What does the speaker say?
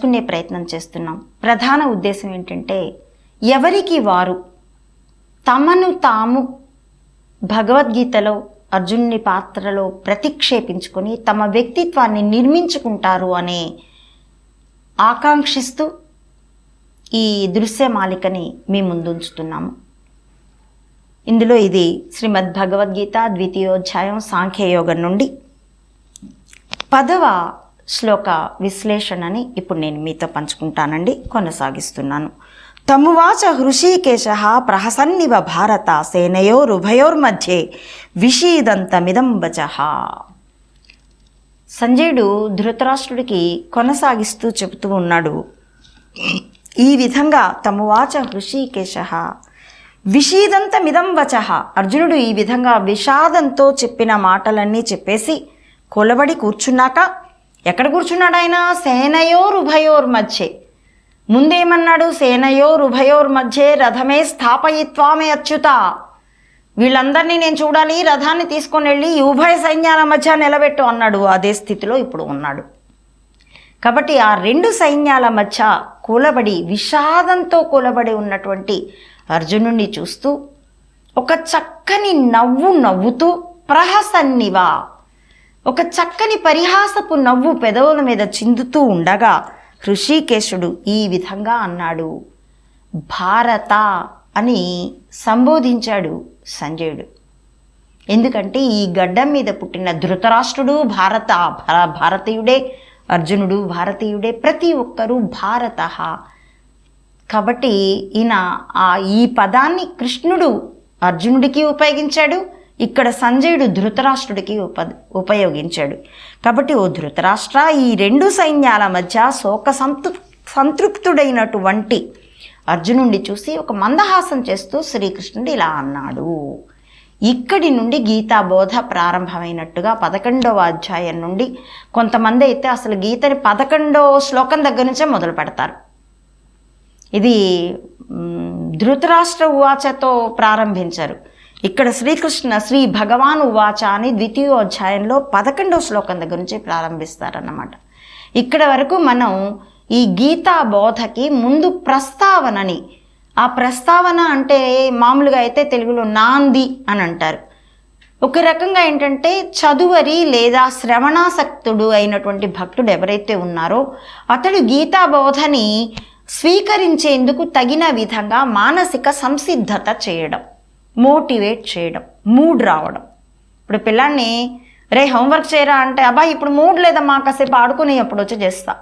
పంచుకునే ప్రయత్నం చేస్తున్నాం. ప్రధాన ఉద్దేశం ఏంటంటే ఎవరికి వారు తమను తాము భగవద్గీతలో అర్జునుని పాత్రలో ప్రతిక్షేపించుకొని తమ వ్యక్తిత్వాన్ని నిర్మించుకుంటారు అనే ఆకాంక్షిస్తూ ఈ దృశ్యమాలికని మీ ముందుంచుతున్నాము. ఇందులో ఇది శ్రీమద్ భగవద్గీత ద్వితీయోధ్యాయం సాంఖ్యయోగం నుండి. పదవ శ్లోక విశ్లేషణని ఇప్పుడు నేను మీతో పంచుకుంటానండి కొనసాగిస్తున్నాను. తమువాచ హృషీకేశ ప్రహసన్నివ భారత సేనయోరుభయోర్మధ్యే విషీదంతమిదంబచ సంజయుడు ధృతరాష్ట్రుడికి కొనసాగిస్తూ చెబుతూ ఉన్నాడు ఈ విధంగా తమువాచ హృషీకేశ విషీదంతమిదం వచః. అర్జునుడు ఈ విధంగా విషాదంతో చెప్పిన మాటలన్నీ చెప్పేసి కొలబడి కూర్చున్నాక ఎక్కడ కూర్చున్నాడు ఆయన? సేనయోర్ ఉభయోర్ మధ్యే. ముందేమన్నాడు? సేనయోర్ ఉభయోర్ మధ్యే రథమే స్థాపయిత్వామే అచ్యుత. వీళ్ళందరినీ నేను చూడాలి రథాన్ని తీసుకొని వెళ్ళి ఉభయ సైన్యాల మధ్య నిలబెట్టు అన్నాడు. అదే స్థితిలో ఇప్పుడు ఉన్నాడు. కాబట్టి ఆ రెండు సైన్యాల మధ్య కూలబడి విషాదంతో కూలబడి ఉన్నటువంటి అర్జునుణ్ణి చూస్తూ ఒక చక్కని నవ్వు నవ్వుతూ ప్రహసన్నివా. ఒక చక్కని పరిహాసపు నవ్వు పెదవుల మీద చిందుతూ ఉండగా హృషికేశుడు ఈ విధంగా అన్నాడు. భారత అని సంబోధించాడు సంజయుడు. ఎందుకంటే ఈ గడ్డం మీద పుట్టిన ధృతరాష్ట్రుడు భారత భారతీయుడే అర్జునుడు భారతీయుడే ప్రతి ఒక్కరూ భారత. కాబట్టి ఈయన ఆ ఈ పదాన్ని కృష్ణుడు అర్జునుడికి ఉపయోగించాడు ఇక్కడ సంజయుడు ధృతరాష్ట్రుడికి ఉప ఉపయోగించాడు. కాబట్టి ఓ ధృతరాష్ట్ర ఈ రెండు సైన్యాల మధ్య శోక సంతృ సంతృప్తుడైనటువంటి అర్జునుడిని చూసి ఒక మందహాసం చేస్తూ శ్రీకృష్ణుడు ఇలా అన్నాడు. ఇక్కడి నుండి గీతా బోధ ప్రారంభమైనట్టుగా పదకొండవ అధ్యాయం నుండి కొంతమంది అయితే అసలు గీతని పదకొండవ శ్లోకం దగ్గర నుంచే మొదలు పెడతారు. ఇది ధృతరాష్ట్ర ఉవాచతో ప్రారంభించారు. ఇక్కడ శ్రీకృష్ణ శ్రీ భగవాన్ వాచ అని ద్వితీయోధ్యాయంలో పదకొండవ శ్లోకం దగ్గర నుంచి ప్రారంభిస్తారన్నమాట. ఇక్కడ వరకు మనం ఈ గీతా బోధకి ముందు ప్రస్తావనని ఆ ప్రస్తావన అంటే మామూలుగా అయితే తెలుగులో నాంది అని అంటారు. ఒక రకంగా ఏంటంటే చదువరి లేదా శ్రవణాసక్తుడు అయినటువంటి భక్తుడు ఎవరైతే ఉన్నారో అతడు గీతా బోధని స్వీకరించేందుకు తగిన విధంగా మానసిక సంసిద్ధత చేయడం. మోటివేట్ చేయడం మూడ్ రావడం. ఇప్పుడు పిల్లాన్ని రే హోంవర్క్ చేయరా? అంటే అబ్బా ఇప్పుడు మూడ్ లేదమ్మా కాసేపు ఆడుకుని అప్పుడు వచ్చి చేస్తా.